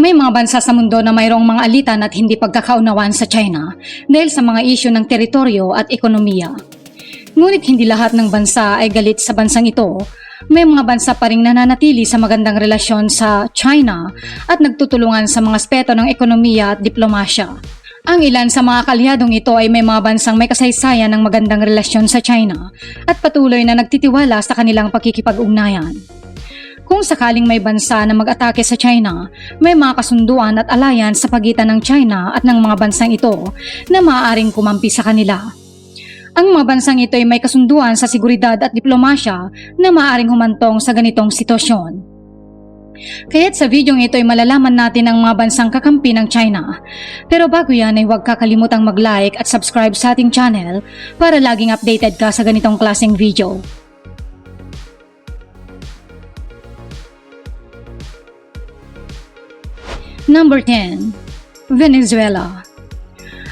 May mga bansa sa mundo na mayroong mga alitan at hindi pagkakaunawan sa China dahil sa mga isyu ng teritoryo at ekonomiya. Ngunit hindi lahat ng bansa ay galit sa bansang ito. May mga bansa pa ring nananatili sa magandang relasyon sa China at nagtutulungan sa mga aspeto ng ekonomiya at diplomasya. Ang ilan sa mga kalyadong ito ay may mga bansang may kasaysayan ng magandang relasyon sa China at patuloy na nagtitiwala sa kanilang pakikipag-ugnayan. Kung sakaling may bansa na mag-atake sa China, may mga kasunduan at alliance sa pagitan ng China at ng mga bansang ito na maaaring kumampi sa kanila. Ang mga bansang ito ay may kasunduan sa seguridad at diplomasya na maaaring humantong sa ganitong sitwasyon. Kaya't sa videong ito ay malalaman natin ang mga bansang kakampi ng China. Pero bago yan ay huwag kakalimutang mag-like at subscribe sa ating channel para laging updated ka sa ganitong klaseng video. Number 10. Venezuela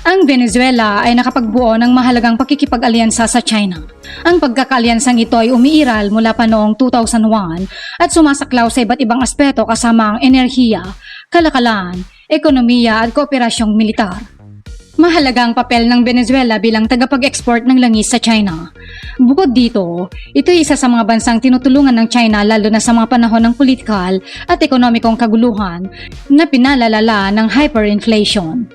Ang Venezuela ay nakapagbuo ng mahalagang pakikipag-alyansa sa China. Ang pagkakaalyansang ito ay umiiral mula pa noong 2001 at sumasaklaw sa iba't ibang aspeto kasama ang enerhiya, kalakalan, ekonomiya at kooperasyong militar. Mahalagang papel ng Venezuela bilang tagapag-export ng langis sa China. Bukod dito, ito ay isa sa mga bansang tinutulungan ng China lalo na sa mga panahon ng politikal at ekonomikong kaguluhan na pinalalala ng hyperinflation.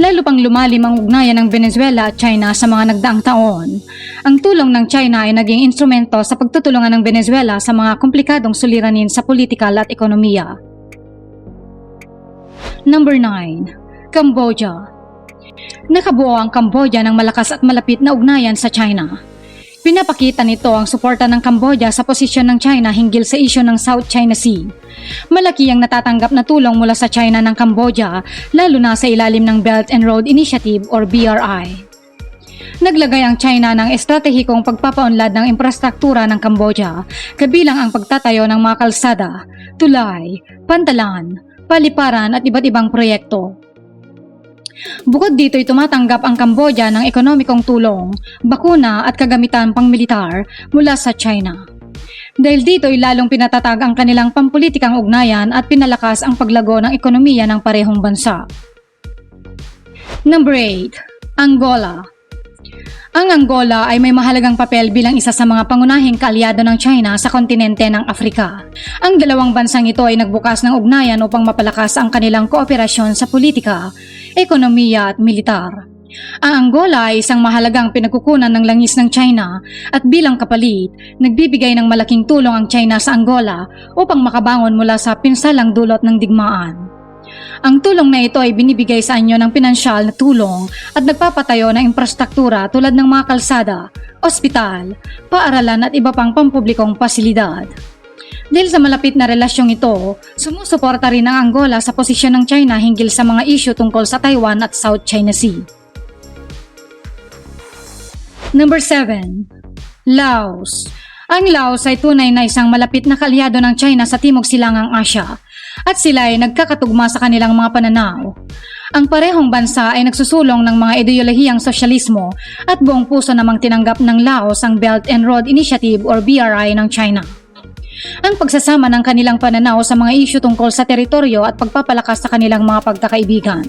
Lalo pang lumalim ang ugnayan ng Venezuela at China sa mga nagdaang taon. Ang tulong ng China ay naging instrumento sa pagtutulungan ng Venezuela sa mga komplikadong suliranin sa politikal at ekonomiya. Number 9. Cambodia Nakabuo ang Cambodia ng malakas at malapit na ugnayan sa China. Pinapakita nito ang suporta ng Cambodia sa posisyon ng China hinggil sa isyu ng South China Sea. Malaki ang natatanggap na tulong mula sa China ng Cambodia, lalo na sa ilalim ng Belt and Road Initiative or BRI. Naglagay ang China ng estratehikong pagpapaunlad ng infrastruktura ng Cambodia, kabilang ang pagtatayo ng mga kalsada, tulay, pantalan, paliparan at iba't ibang proyekto. Bukod dito ay tumatanggap ang Cambodia ng ekonomikong tulong, bakuna at kagamitan pangmilitar mula sa China. Dahil dito ay lalong pinatatag ang kanilang pampulitikang ugnayan at pinalakas ang paglago ng ekonomiya ng parehong bansa. Number 8. Angola ang Angola ay may mahalagang papel bilang isa sa mga pangunahing kaalyado ng China sa kontinente ng Afrika. Ang dalawang bansang ito ay nagbukas ng ugnayan upang mapalakas ang kanilang kooperasyon sa politika, ekonomiya at militar. Ang Angola ay isang mahalagang pinagkukunan ng langis ng China at bilang kapalit, nagbibigay ng malaking tulong ang China sa Angola upang makabangon mula sa pinsalang dulot ng digmaan. Ang tulong na ito ay binibigay sa inyo ng pinansyal na tulong at nagpapatayo ng infrastruktura tulad ng mga kalsada, ospital, paaralan at iba pang pampublikong pasilidad. Dahil sa malapit na relasyong ito, sumusuporta rin ang Angola sa posisyon ng China hinggil sa mga isyu tungkol sa Taiwan at South China Sea. Number 7. Laos Ang Laos ay tunay na isang malapit na kalyado ng China sa Timog Silangang Asya at sila ay nagkakatugma sa kanilang mga pananaw. Ang parehong bansa ay nagsusulong ng mga ideolohiyang sosyalismo at buong puso namang tinanggap ng Laos ang Belt and Road Initiative or BRI ng China. Ang pagsasama ng kanilang pananaw sa mga isyu tungkol sa teritoryo at pagpapalakas sa kanilang mga pagkakaibigan.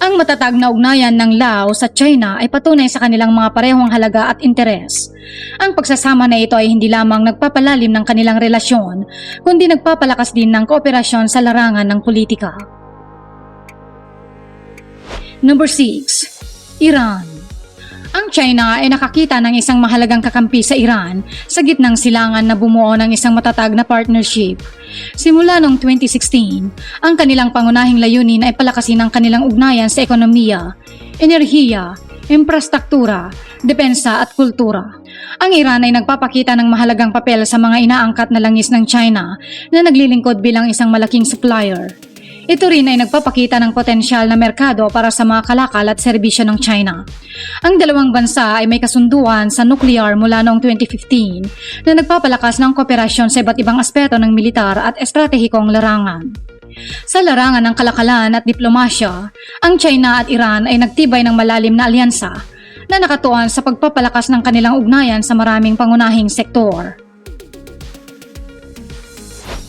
Ang matatag na ugnayan ng Laos at China ay patunay sa kanilang mga parehong halaga at interes. Ang pagsasama na ito ay hindi lamang nagpapalalim ng kanilang relasyon, kundi nagpapalakas din ng kooperasyon sa larangan ng politika. Number 6. Iran ang China ay nakakita ng isang mahalagang kakampi sa Iran sa gitnang silangan na bumuo ng isang matatag na partnership. Simula noong 2016, ang kanilang pangunahing layunin ay palakasin ang kanilang ugnayan sa ekonomiya, enerhiya, infrastruktura, depensa at kultura. Ang Iran ay nagpapakita ng mahalagang papel sa mga inaangkat na langis ng China na naglilingkod bilang isang malaking supplier. Ito rin ay nagpapakita ng potensyal na merkado para sa mga kalakal at serbisyo ng China. Ang dalawang bansa ay may kasunduan sa nuclear mula noong 2015 na nagpapalakas ng kooperasyon sa iba't ibang aspeto ng militar at estratehikong larangan. Sa larangan ng kalakalan at diplomasya, ang China at Iran ay nagtibay ng malalim na alyansa na nakatuon sa pagpapalakas ng kanilang ugnayan sa maraming pangunahing sektor.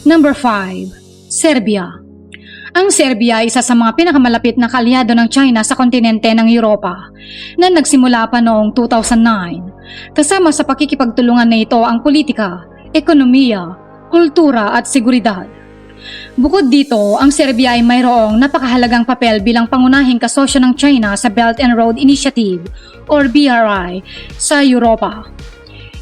Number 5. Serbia. Ang Serbia ay isa sa mga pinakamalapit na kalyado ng China sa kontinente ng Europa na nagsimula pa noong 2009. Kasama sa pakikipagtulungan na ito ang politika, ekonomiya, kultura at seguridad. Bukod dito, ang Serbia ay mayroong napakahalagang papel bilang pangunahing kasosyo ng China sa Belt and Road Initiative or BRI sa Europa.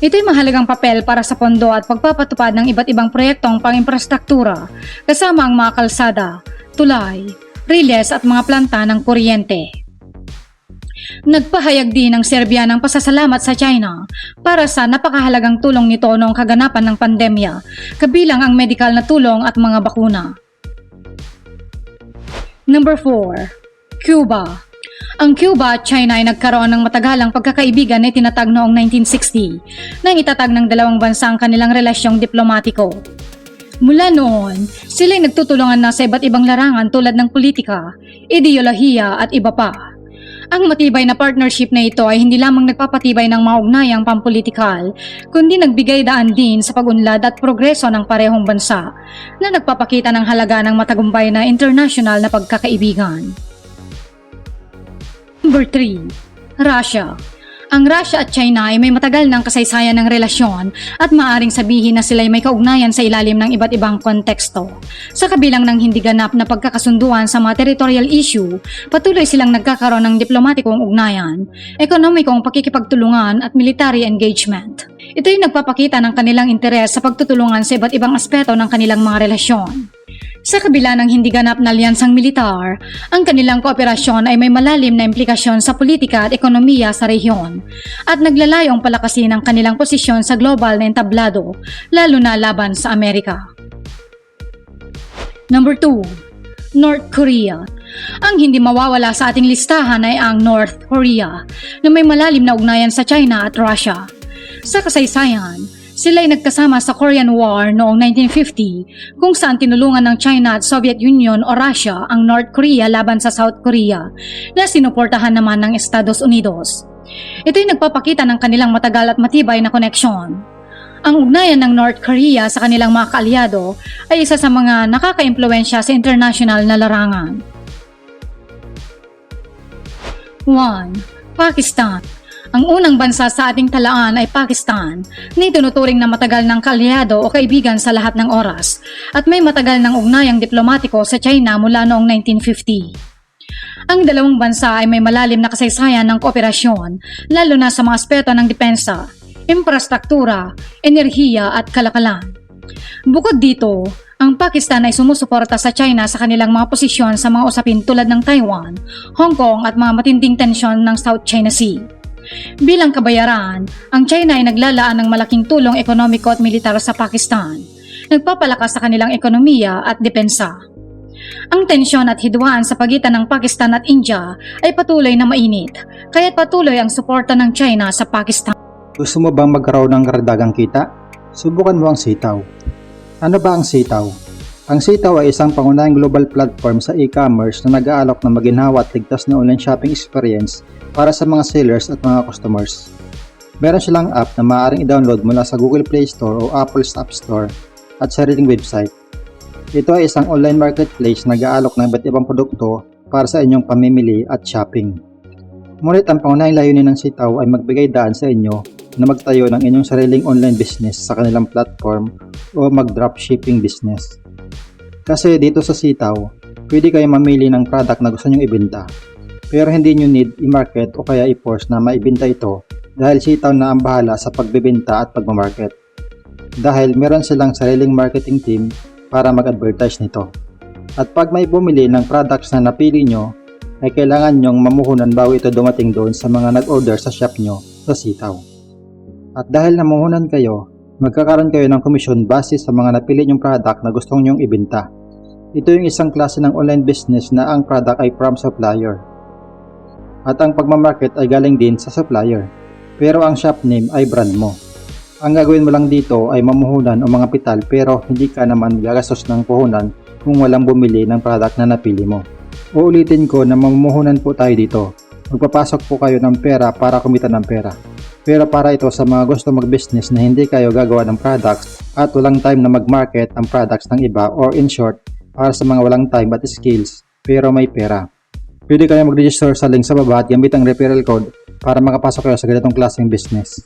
Ito ay mahalagang papel para sa pondo at pagpapatupad ng iba't ibang proyektong pang-infrastruktura kasama ang mga kalsada, tulay, riles at mga planta ng kuryente. Nagpahayag din ng Serbia ng pasasalamat sa China para sa napakahalagang tulong nito noong kaganapan ng pandemya, kabilang ang medikal na tulong at mga bakuna. Number 4. Cuba ang Cuba at China ay nagkaroon ng matagalang pagkakaibigan na tinatag noong 1960 nang itatag ng dalawang bansa ang kanilang relasyong diplomatiko. Mula noon, sila ay nagtutulungan na sa iba't ibang larangan tulad ng politika, ideolohiya at iba pa. Ang matibay na partnership na ito ay hindi lamang nagpapatibay ng mga pampolitikal, kundi nagbigay daan din sa pag-unlad at progreso ng parehong bansa na nagpapakita ng halaga ng matagumpay na international na pagkakaibigan. Number 3. Russia. Ang Russia at China ay may matagal ng kasaysayan ng relasyon at maaring sabihin na sila ay may kaugnayan sa ilalim ng iba't ibang konteksto. Sa kabilang ng hindi ganap na pagkakasunduan sa mga territorial issue, patuloy silang nagkakaroon ng diplomatikong ugnayan, ekonomikong pakikipagtulungan at military engagement. Ito ay nagpapakita ng kanilang interes sa pagtutulungan sa iba't ibang aspeto ng kanilang mga relasyon. Sa kabila ng hindi ganap na alyansang militar, ang kanilang kooperasyon ay may malalim na implikasyon sa politika at ekonomiya sa rehiyon at naglalayong palakasin ang kanilang posisyon sa global na entablado, lalo na laban sa Amerika. Number 2. North Korea. Ang hindi mawawala sa ating listahan ay ang North Korea na may malalim na ugnayan sa China at Russia. Sa kasaysayan, sila ay nagkasama sa Korean War noong 1950 kung saan tinulungan ng China at Soviet Union o Russia ang North Korea laban sa South Korea na sinuportahan naman ng Estados Unidos. Ito ay nagpapakita ng kanilang matagal at matibay na koneksyon. Ang ugnayan ng North Korea sa kanilang mga kaalyado ay isa sa mga nakaka-impluensya sa international na larangan. 1. Pakistan ang unang bansa sa ating talaan ay Pakistan, na itinuturing na matagal ng kalyado o kaibigan sa lahat ng oras at may matagal ng ugnayang diplomatiko sa China mula noong 1950. Ang dalawang bansa ay may malalim na kasaysayan ng kooperasyon, lalo na sa mga aspeto ng depensa, infrastruktura, enerhiya at kalakalan. Bukod dito, ang Pakistan ay sumusuporta sa China sa kanilang mga posisyon sa mga usapin tulad ng Taiwan, Hong Kong at mga matinding tensyon ng South China Sea. Bilang kabayaran, ang China ay naglalaan ng malaking tulong ekonomiko at militar sa Pakistan, nagpapalakas sa kanilang ekonomiya at depensa. Ang tensyon at hidwaan sa pagitan ng Pakistan at India ay patuloy na mainit, kaya't patuloy ang suporta ng China sa Pakistan. Gusto mo bang magkaroon ng karagdagang kita? Subukan mo ang sitaw. Ano ba ang sitaw? Ang sitaw ay isang pangunahing global platform sa e-commerce na nag-aalok ng maginhawa at ligtas na online shopping experience para sa mga sellers at mga customers. Meron silang app na maaaring i-download mula sa Google Play Store o Apple App Store at sariling website. Ito ay isang online marketplace na nag-aalok ng iba't ibang produkto para sa inyong pamimili at shopping. Ngunit ang pangunahing layunin ng sitaw ay magbigay daan sa inyo na magtayo ng inyong sariling online business sa kanilang platform o mag-dropshipping business. Kasi dito sa sitaw, pwede kayo mamili ng product na gusto nyong ibenta. Pero hindi nyo need i-market o kaya i-force na maibenta ito dahil sitaw na ang bahala sa pagbebenta at pagmamarket. Dahil meron silang sariling marketing team para mag-advertise nito. At pag may bumili ng products na napili nyo, ay kailangan nyong mamuhunan bago ito dumating doon sa mga nag-order sa shop nyo sa sitaw. At dahil namuhunan kayo, magkakaroon kayo ng komisyon base sa mga napili nyong product na gustong nyong ibenta. Ito yung isang klase ng online business na ang product ay from supplier. At ang pagmamarket ay galing din sa supplier. Pero ang shop name ay brand mo. Ang gagawin mo lang dito ay mamuhunan o mga pital pero hindi ka naman gagastos ng puhunan kung walang bumili ng product na napili mo. Uulitin ko na mamumuhunan po tayo dito. Magpapasok po kayo ng pera para kumita ng pera. Pero para ito sa mga gusto mag-business na hindi kayo gagawa ng products at walang time na mag-market ang products ng iba or in short, para sa mga walang time at skills pero may pera. Pwede kayo mag-register sa link sa baba at gamit ang referral code para makapasok kayo sa ganitong klaseng business.